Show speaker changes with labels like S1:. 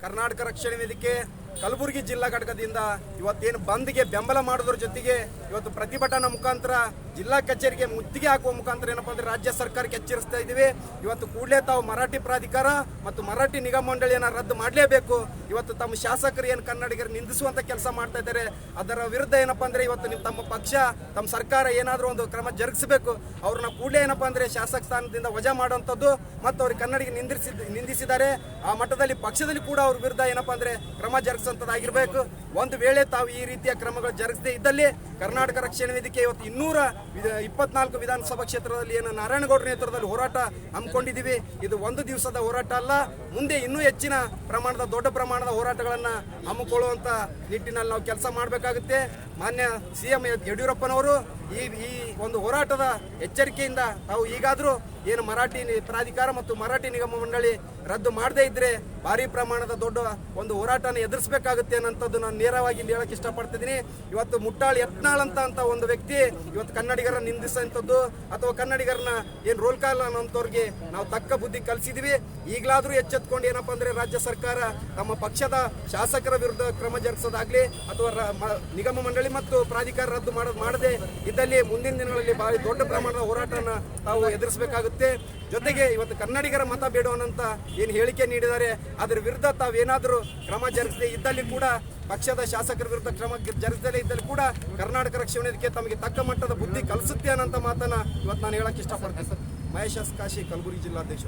S1: ಕರ್ನಾಟಕ ರಕ್ಷಣೆ ವೇದಿಕೆ ಕಲಬುರಗಿ ಜಿಲ್ಲಾ ಘಟಕದಿಂದ ಇವತ್ತೇನು ಬಂದ್ಗೆ ಬೆಂಬಲ ಮಾಡೋದ್ರ ಜೊತೆಗೆ ಇವತ್ತು ಪ್ರತಿಭಟನಾ ಮುಖಾಂತರ ಜಿಲ್ಲಾ ಕಚೇರಿಗೆ ಮುತ್ತಿಗೆ ಹಾಕುವ ಮುಖಾಂತರ ಏನಪ್ಪಾ ಅಂದ್ರೆ ರಾಜ್ಯ ಸರ್ಕಾರಕ್ಕೆ ಎಚ್ಚರಿಸ್ತಾ ಇದ್ದೀವಿ. ಇವತ್ತು ಕೂಡಲೇ ತಾವು ಮರಾಠಿ ಪ್ರಾಧಿಕಾರ ಮತ್ತು ಮರಾಠಿ ನಿಗಮ ಮಂಡಳಿಯನ್ನ ರದ್ದು ಮಾಡಲೇಬೇಕು. ಇವತ್ತು ತಮ್ಮ ಶಾಸಕರು ಏನು ಕನ್ನಡಿಗರು ನಿಂದಿಸುವಂತ ಕೆಲಸ ಮಾಡ್ತಾ ಇದ್ದಾರೆ. ಅದರ ವಿರುದ್ಧ ಏನಪ್ಪಾ ಅಂದ್ರೆ ಇವತ್ತು ನಿಮ್ಮ ತಮ್ಮ ಪಕ್ಷ, ತಮ್ಮ ಸರ್ಕಾರ ಏನಾದರೂ ಒಂದು ಕ್ರಮ ಜರುಗಿಸಬೇಕು. ಅವ್ರನ್ನ ಕೂಡಲೇ ಏನಪ್ಪಾ ಅಂದ್ರೆ ಶಾಸಕ ಸ್ಥಾನದಿಂದ ವಜಾ ಮಾಡುವಂಥದ್ದು ಮತ್ತು ಅವ್ರಿಗೆ ಕನ್ನಡಿಗೆ ನಿಂದಿಸಿದ ನಿಂದಿಸಿದ್ದಾರೆ. ಆ ಮಟ್ಟದಲ್ಲಿ ಪಕ್ಷದಲ್ಲಿ ಕೂಡ ಅವ್ರ ವಿರುದ್ಧ ಏನಪ್ಪಾ ಅಂದ್ರೆ ಕ್ರಮ ಜರುಗಿಸುವಂಥದ್ದಾಗಿರ್ಬೇಕು ಒಂದು ವೇಳೆ ತಾವು ಈ ರೀತಿಯ ಕ್ರಮಗಳು ಜರುಗಿಸದೇ ಇದ್ದಲ್ಲಿ ಕರ್ನಾಟಕ ರಕ್ಷಣಾ ವೇದಿಕೆ ಇವತ್ತು ಇನ್ನೂರ ಇಪ್ಪತ್ನಾಲ್ಕು ವಿಧಾನಸಭಾ ಕ್ಷೇತ್ರದಲ್ಲಿ ಏನು ನಾರಾಯಣಗೌಡರ ನೇತೃತ್ವದಲ್ಲಿ ಹೋರಾಟ ಹಮ್ಮಿಕೊಂಡಿದ್ದೀವಿ. ಇದು ಒಂದು ದಿವಸದ ಹೋರಾಟ ಅಲ್ಲ, ಮುಂದೆ ಇನ್ನೂ ಹೆಚ್ಚಿನ ಪ್ರಮಾಣದ, ದೊಡ್ಡ ಪ್ರಮಾಣದ ಹೋರಾಟಗಳನ್ನು ಹಮ್ಮಿಕೊಳ್ಳುವಂಥ ನಿಟ್ಟಿನಲ್ಲಿ ನಾವು ಕೆಲಸ ಮಾಡಬೇಕಾಗುತ್ತೆ. ಮಾನ್ಯ ಸಿ ಎಂ ಯಡಿಯೂರಪ್ಪನವರು ಈ ಈ ಒಂದು ಹೋರಾಟದ ಎಚ್ಚರಿಕೆಯಿಂದ ತಾವು ಈಗಾದರೂ ಏನು ಮರಾಠಿ ಪ್ರಾಧಿಕಾರ ಮತ್ತು ಮರಾಠಿ ನಿಗಮ ಮಂಡಳಿ ರದ್ದು ಮಾಡದೇ ಇದ್ರೆ ಭಾರಿ ಪ್ರಮಾಣದ ದೊಡ್ಡ ಒಂದು ಹೋರಾಟನ ಎದುರಿಸಬೇಕಾಗುತ್ತೆ ಅನ್ನೋಂಥದ್ದು ನಾನು ನೇರವಾಗಿ ಇಲ್ಲಿ ಹೇಳಕ್ಕೆ ಇಷ್ಟಪಡ್ತಿದ್ದೀನಿ. ಇವತ್ತು ಮುಟ್ಟಾಳ್ ಯತ್ನಾಳ್ ಅಂತ ಅಂತ ಒಂದು ವ್ಯಕ್ತಿ ಇವತ್ತು ಕನ್ನಡಿಗರ ನಿಂದಿಸುವಂಥದ್ದು ಅಥವಾ ಕನ್ನಡಿಗರನ್ನ ಏನು ರೋಲ್ ಕಾಲ್ ಅನ್ನೋಂಥವ್ರಿಗೆ ನಾವು ತಕ್ಕ ಬುದ್ಧಿ ಕಲಿಸಿದ್ವಿ. ಈಗಲಾದರೂ ಎಚ್ಚೆತ್ಕೊಂಡು ಏನಪ್ಪ ಅಂದರೆ ರಾಜ್ಯ ಸರ್ಕಾರ ತಮ್ಮ ಪಕ್ಷದ ಶಾಸಕರ ವಿರುದ್ಧ ಕ್ರಮ ಜರುಗಿಸೋದಾಗ್ಲಿ ಅಥವಾ ನಿಗಮ ಮಂಡಳಿ ಮತ್ತು ಪ್ರಾಧಿಕಾರ ರದ್ದು ಮಾಡೋದು ಮಾಡದೆ ಇದ್ದಲ್ಲಿ ಮುಂದಿನ ದಿನಗಳಲ್ಲಿ ಭಾರಿ ದೊಡ್ಡ ಪ್ರಮಾಣದ ಹೋರಾಟನ ತಾವು ಎದುರಿಸಬೇಕಾಗುತ್ತೆ. ಜೊತೆಗೆ ಇವತ್ತು ಕನ್ನಡಿಗರ ಮತ ಬೇಡುವನಂತ ಏನು ಹೇಳಿಕೆ ನೀಡಿದ್ದಾರೆ. ಅದರ ವಿರುದ್ಧ ತಾವೇನಾದರೂ ಕ್ರಮ ಜರುಗಿಸದೆ ಇದ್ದಲ್ಲಿ ಕೂಡ ಪಕ್ಷದ ಶಾಸಕರ ವಿರುದ್ಧ ಕ್ರಮ ಜರುಗಿಸದೇ ಇದ್ದಲ್ಲಿ ಕೂಡ ಕರ್ನಾಟಕ ರಕ್ಷಣೆ ತಮಗೆ ತಕ್ಕ ಮಟ್ಟದ ಬುದ್ಧಿ ಕಲಿಸುತ್ತೆ ಅನ್ನೋಂಥ ಮಾತನ್ನ ಇವತ್ತು ನಾನು ಹೇಳಕ್ ಇಷ್ಟಪಡ್ತೇನೆ. ಸರ್, ಮಹೇಶ್ ಕಾಶಿ, ಕಲಬುರಗಿ ಜಿಲ್ಲಾಧ್ಯಕ್ಷ